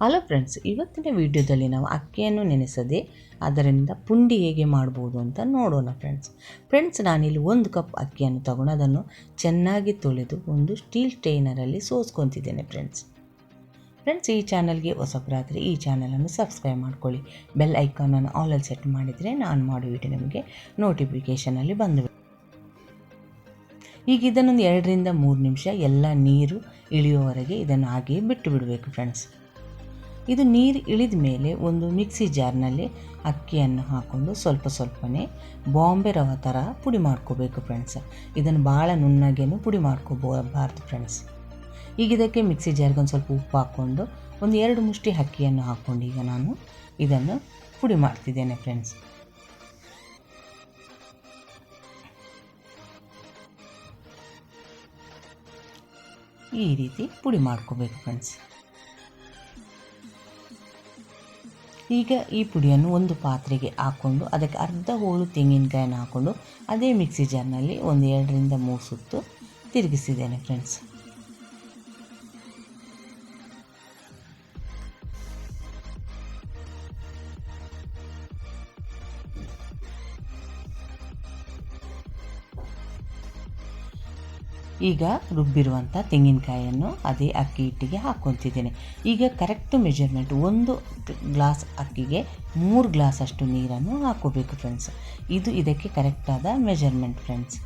Hello friends ಇವತ್ತಿನ ವಿಡಿಯೋದಲ್ಲಿ ನಾವು ಅಕ್ಕಿಯನ್ನು ನೆನೆಸದೆ ಅದರಿಂದ ಪುಂಡಿ ಹೇಗೆ ಮಾಡ್ಬೋದು ಅಂತ ನೋಡೋಣ ಫ್ರೆಂಡ್ಸ್ ಫ್ರೆಂಡ್ಸ್ ನಾನಿಲ್ಲಿ ಒಂದು ಕಪ್ ಅಕ್ಕಿಯನ್ನು ತಗೊಂಡು ಅದನ್ನು ಚೆನ್ನಾಗಿ ತೊಳೆದು ಒಂದು ಸ್ಟೀಲ್ ಸ್ಟೈನರಲ್ಲಿ ಸೋಸ್ಕೊತಿದ್ದೇನೆ ಫ್ರೆಂಡ್ಸ್ ಫ್ರೆಂಡ್ಸ್ ಈ ಚಾನಲ್ಗೆ ಹೊಸಬರಾದರೆ ಈ ಚಾನಲನ್ನು ಸಬ್ಸ್ಕ್ರೈಬ್ ಮಾಡ್ಕೊಳ್ಳಿ. ಬೆಲ್ ಐಕಾನನ್ನು ಆಲಲ್ಲಿ ಸೆಟ್ ಮಾಡಿದರೆ ನಾನು ಮಾಡುವ ವಿಡಿಯೋ ನಿಮಗೆ ನೋಟಿಫಿಕೇಷನಲ್ಲಿ ಬಂದು ಈಗ ಇದನ್ನೊಂದು ಎರಡರಿಂದ ಮೂರು ನಿಮಿಷ ಎಲ್ಲ ನೀರು ಇಳಿಯುವವರೆಗೆ ಇದನ್ನು ಹಾಗೆಯೇ ಬಿಟ್ಟು ಬಿಡಬೇಕು ಫ್ರೆಂಡ್ಸ್ ಇದು ನೀರು ಇಳಿದ ಮೇಲೆ ಒಂದು ಮಿಕ್ಸಿ ಜಾರ್ನಲ್ಲಿ ಅಕ್ಕಿಯನ್ನು ಹಾಕ್ಕೊಂಡು ಸ್ವಲ್ಪ ಸ್ವಲ್ಪನೇ ಬಾಂಬೆ ರವ ಥರ ಪುಡಿ ಮಾಡ್ಕೋಬೇಕು ಫ್ರೆಂಡ್ಸ್ ಇದನ್ನು ಭಾಳ ನುಣ್ಣಗೇನು ಪುಡಿ ಮಾಡ್ಕೋಬಾರ್ದು ಫ್ರೆಂಡ್ಸ್ ಈಗ ಇದಕ್ಕೆ ಮಿಕ್ಸಿ ಜಾರ್ಗೆ ಒಂದು ಸ್ವಲ್ಪ ಉಪ್ಪು ಹಾಕ್ಕೊಂಡು ಒಂದು ಎರಡು ಮುಷ್ಟಿ ಅಕ್ಕಿಯನ್ನು ಹಾಕ್ಕೊಂಡು ಈಗ ನಾನು ಇದನ್ನು ಪುಡಿ ಮಾಡ್ತಿದ್ದೇನೆ ಫ್ರೆಂಡ್ಸ್ ಈ ರೀತಿ ಪುಡಿ ಮಾಡ್ಕೋಬೇಕು ಫ್ರೆಂಡ್ಸ್ ಈಗ ಈ ಪುಡಿಯನ್ನು ಒಂದು ಪಾತ್ರೆಗೆ ಹಾಕ್ಕೊಂಡು ಅದಕ್ಕೆ ಅರ್ಧ ಹೋಳು ತೆಂಗಿನಕಾಯನ್ನು ಹಾಕ್ಕೊಂಡು ಅದೇ ಮಿಕ್ಸಿ ಜಾರ್ನಲ್ಲಿ ಒಂದು ಎರಡರಿಂದ ಮೂರು ಸುತ್ತು ತಿರುಗಿಸಿದ್ದೇನೆ ಫ್ರೆಂಡ್ಸ್ ಈಗ ರುಬ್ಬಿರುವಂಥ ತೆಂಗಿನಕಾಯಿಯನ್ನು ಅದೇ ಅಕ್ಕಿ ಹಿಟ್ಟಿಗೆ ಹಾಕ್ಕೊತಿದ್ದೇನೆ. ಈಗ ಕರೆಕ್ಟ್ ಮೆಜರ್ಮೆಂಟ್ ಒಂದು ಗ್ಲಾಸ್ ಅಕ್ಕಿಗೆ ಮೂರು ಗ್ಲಾಸ್ ಅಷ್ಟು ನೀರನ್ನು ಹಾಕ್ಕೋಬೇಕು ಫ್ರೆಂಡ್ಸ್ ಇದು ಇದಕ್ಕೆ ಕರೆಕ್ಟಾದ ಮೆಜರ್ಮೆಂಟ್ ಫ್ರೆಂಡ್ಸ್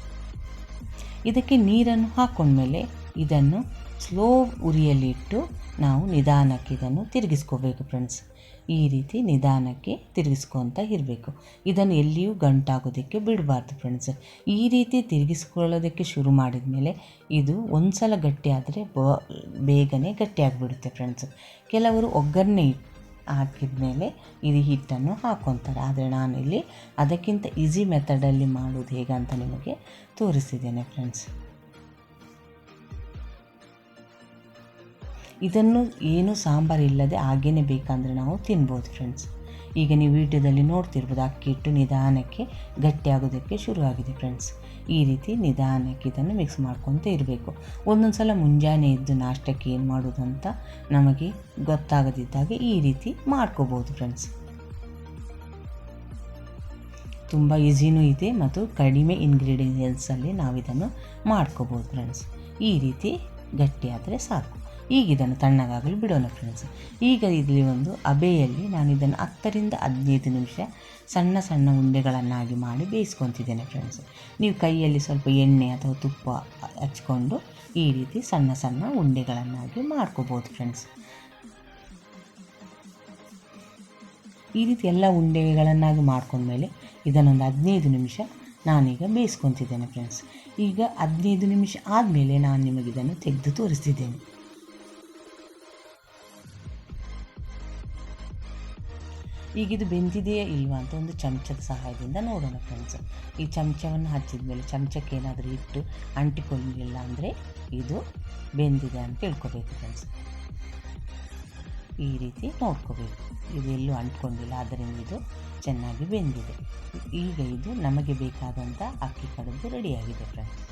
ಇದಕ್ಕೆ ನೀರನ್ನು ಹಾಕ್ಕೊಂಡ್ಮೇಲೆ ಇದನ್ನು ಸ್ಲೋ ಉರಿಯಲ್ಲಿಟ್ಟು ನಾವು ನಿಧಾನಕ್ಕೆ ಇದನ್ನು ತಿರುಗಿಸ್ಕೋಬೇಕು ಫ್ರೆಂಡ್ಸ್ ಈ ರೀತಿ ನಿಧಾನಕ್ಕೆ ತಿರುಗಿಸ್ಕೊತ ಇರಬೇಕು. ಇದನ್ನು ಎಲ್ಲಿಯೂ ಗಂಟಾಗೋದಕ್ಕೆ ಬಿಡಬಾರ್ದು ಫ್ರೆಂಡ್ಸ್ ಈ ರೀತಿ ತಿರುಗಿಸ್ಕೊಳ್ಳೋದಕ್ಕೆ ಶುರು ಮಾಡಿದ ಮೇಲೆ ಇದು ಒಂದು ಸಲ ಗಟ್ಟಿಯಾದರೆ ಬ, ಬೇಗನೆ ಗಟ್ಟಿಯಾಗಿಬಿಡುತ್ತೆ ಫ್ರೆಂಡ್ಸ್ ಕೆಲವರು ಒಗ್ಗರಣೆ ಹಾಕಿದ ಮೇಲೆ ಇದು ಹಿಟ್ಟನ್ನು ಹಾಕೊತಾರೆ ಆದರೆ ನಾನಿಲ್ಲಿ ಅದಕ್ಕಿಂತ ಈಸಿ ಮೆಥಡಲ್ಲಿ ಮಾಡೋದು ಹೇಗಂತ ನಿಮಗೆ ತೋರಿಸಿದ್ದೇನೆ ಫ್ರೆಂಡ್ಸ್ ಇದನ್ನು ಏನು ಸಾಂಬಾರಿಲ್ಲದೆ ಹಾಗೇ ಬೇಕಂದರೆ ನಾವು ತಿನ್ಬೋದು ಫ್ರೆಂಡ್ಸ್ ಈಗ ನೀವು ವಿಡಿಯೋದಲ್ಲಿ ನೋಡ್ತಿರ್ಬೋದು, ಅಕ್ಕಿ ಹಿಟ್ಟು ನಿಧಾನಕ್ಕೆ ಗಟ್ಟಿಯಾಗೋದಕ್ಕೆ ಶುರುವಾಗಿದೆ ಫ್ರೆಂಡ್ಸ್ ಈ ರೀತಿ ನಿಧಾನಕ್ಕೆ ಇದನ್ನು ಮಿಕ್ಸ್ ಮಾಡ್ಕೊತ ಇರಬೇಕು. ಒಂದೊಂದು ಸಲ ಮುಂಜಾನೆ ಇದ್ದು ನಾಷ್ಟಕ್ಕೆ ಏನು ಮಾಡೋದು ಅಂತ ನಮಗೆ ಗೊತ್ತಾಗದಿದ್ದಾಗ ಈ ರೀತಿ ಮಾಡ್ಕೋಬೋದು ಫ್ರೆಂಡ್ಸ್ ತುಂಬ ಈಸಿನೂ ಇದೆ ಮತ್ತು ಕಡಿಮೆ ಇಂಗ್ರೀಡಿಯೆಂಟ್ಸಲ್ಲಿ ನಾವು ಇದನ್ನು ಮಾಡ್ಕೋಬೋದು ಫ್ರೆಂಡ್ಸ್ ಈ ರೀತಿ ಗಟ್ಟಿಯಾದರೆ ಸಾಕು. ಈಗ ಇದನ್ನು ತಣ್ಣಗಾಗಲು ಬಿಡೋಣ ಫ್ರೆಂಡ್ಸ್ ಈಗ ಇಲ್ಲಿ ಒಂದು ಅಬೆಯಲ್ಲಿ ನಾನು ಇದನ್ನು ಹತ್ತರಿಂದ ಹದಿನೈದು ನಿಮಿಷ ಸಣ್ಣ ಸಣ್ಣ ಉಂಡೆಗಳನ್ನಾಗಿ ಮಾಡಿ ಬೇಯಿಸ್ಕೊತಿದ್ದೇನೆ ಫ್ರೆಂಡ್ಸ್ ನೀವು ಕೈಯಲ್ಲಿ ಸ್ವಲ್ಪ ಎಣ್ಣೆ ಅಥವಾ ತುಪ್ಪ ಹಚ್ಕೊಂಡು ಈ ರೀತಿ ಸಣ್ಣ ಸಣ್ಣ ಉಂಡೆಗಳನ್ನಾಗಿ ಮಾಡ್ಕೋಬೋದು ಫ್ರೆಂಡ್ಸ್ ಈ ರೀತಿ ಎಲ್ಲ ಉಂಡೆಗಳನ್ನಾಗಿ ಮಾಡ್ಕೊಂಡ್ಮೇಲೆ ಇದನ್ನೊಂದು ಹದಿನೈದು ನಿಮಿಷ ನಾನೀಗ ಬೇಯಿಸ್ಕೊತಿದ್ದೇನೆ ಫ್ರೆಂಡ್ಸ್ ಈಗ ಹದಿನೈದು ನಿಮಿಷ ಆದಮೇಲೆ ನಾನು ನಿಮಗಿದನ್ನು ತೆಗೆದು ತೋರಿಸ್ತಿದ್ದೇನೆ. ಈಗ ಇದು ಬೆಂದಿದೆಯಾ ಇಲ್ವಾ ಅಂತ ಒಂದು ಚಮಚದ ಸಹಾಯದಿಂದ ನೋಡೋಣ ಫ್ರೆಂಡ್ಸ್ ಈ ಚಮಚವನ್ನು ಹಚ್ಚಿದ ಮೇಲೆ ಚಮಚಕ್ಕೆ ಏನಾದರೂ ಇಟ್ಟು ಅಂಟಿಕೊಳ್ಳಲಿಲ್ಲ ಅಂದರೆ ಇದು ಬೆಂದಿದೆ ಅಂತ ತಿಳ್ಕೊಬೇಕು ಫ್ರೆಂಡ್ಸ್ ಈ ರೀತಿ ನೋಡ್ಕೋಬೇಕು. ಇದು ಎಲ್ಲೂ ಅಂಟ್ಕೊಂಡಿಲ್ಲ ಆದ್ದರಿಂದ ಇದು ಚೆನ್ನಾಗಿ ಬೆಂದಿದೆ. ಈಗ ಇದು ನಮಗೆ ಬೇಕಾದಂಥ ಅಕ್ಕಿ ಕಡುಬು ರೆಡಿಯಾಗಿದೆ ಫ್ರೆಂಡ್ಸ್